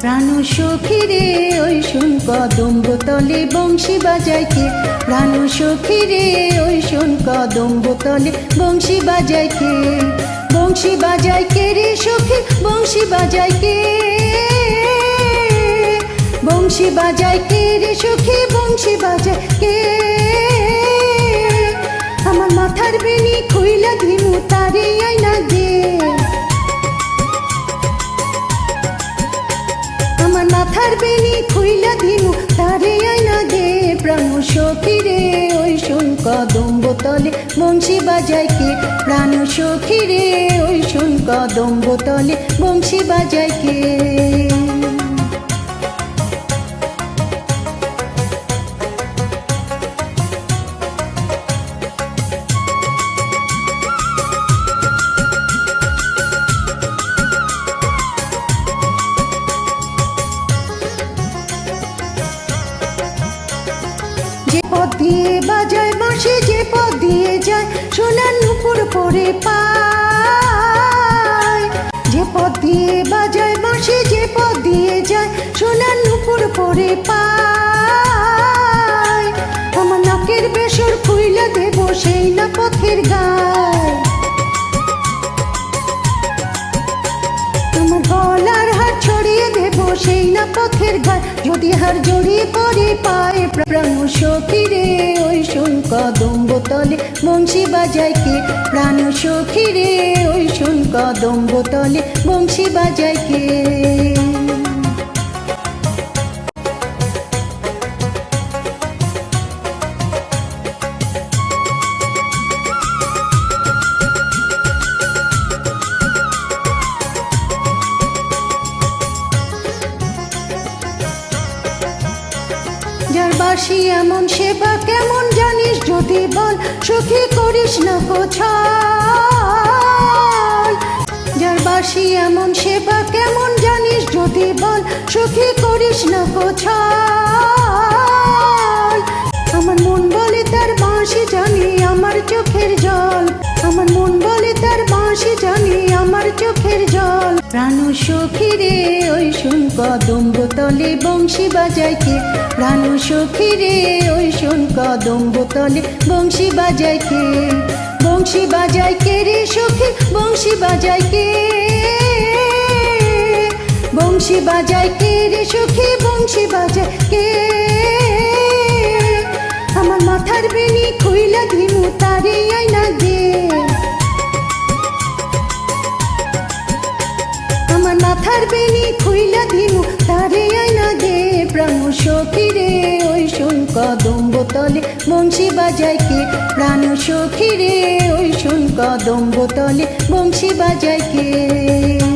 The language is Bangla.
প্রাণ সখী রে, ওই শুন কদম বোতলে বংশী বাজায় কে? প্রাণ সখী রে, ওই শুন কদম বোতলে বংশী বাজায় কে? বংশী বাজায় কে রে সখী, বংশী বাজায় কে? বংশী বাজায় কে রে সখী, বংশী বাজায় কে? প্রাণ সখী রে, ওই শুন কদম বোতলে বংশী বাজায় কে? প্রাণ সখী রে, ওই শুন কদম্ব তলে বংশী বাজায় কে? পথ দিয়ে বাজায় বাঁশি যে পথ দিয়ে যায়, সোনার নুপুর পরে পায়। যে পথ দিয়ে বাজায় বাঁশি যে পথ যায়, সোনার নুপুর পরে পায়। আমার নাকের বেসর খুইলা দেব সেই না পথের গায়। তোমার গলার হার ছড়িয়ে দেব সেই না পথের গায়। যদি হার জড়িয়ে পড়ে পায়ে প্রাণ সখী রে, ওই শোন কদম বোতলে বংশী বাজায় কে? প্রাণ সখী রে, ওই শোন কদম বোতলে বংশী বাজায় কে? যার বাসি এমন সেবা, কেমন জানিস যদি বল, সুখী করিস না কোছাল যার বাসি এমন সেবা, কেমন জানিস যদি বল, সুখী করিস না কোছাল আমার মন বলে তার বাঁশি জানি আমার চোখের জল। আমার মন বলে তার বাঁশি জানি আমার চোখের জল। প্রাণ সখী রে, ওই শুন কদম বোতলে বংশী বাজায় কে? প্রাণ সখী রে, ওই শুন কদম বোতলে বংশী বাজায় কে? বংশী বাজায় কে রে সখী, বংশী বাজায় কে? বংশী বাজায় কে রে সখী, বংশী বাজায় কে? আমার মাথার বেনি খুইলা দিমু তারে আইনা দে। প্রাণ সখী রে, ওই শুন কদম বোতলে বংশী বাজায় কে? প্রাণ সখী রে, ওই শুনক কদম বোতলে বংশী বাজায় কে?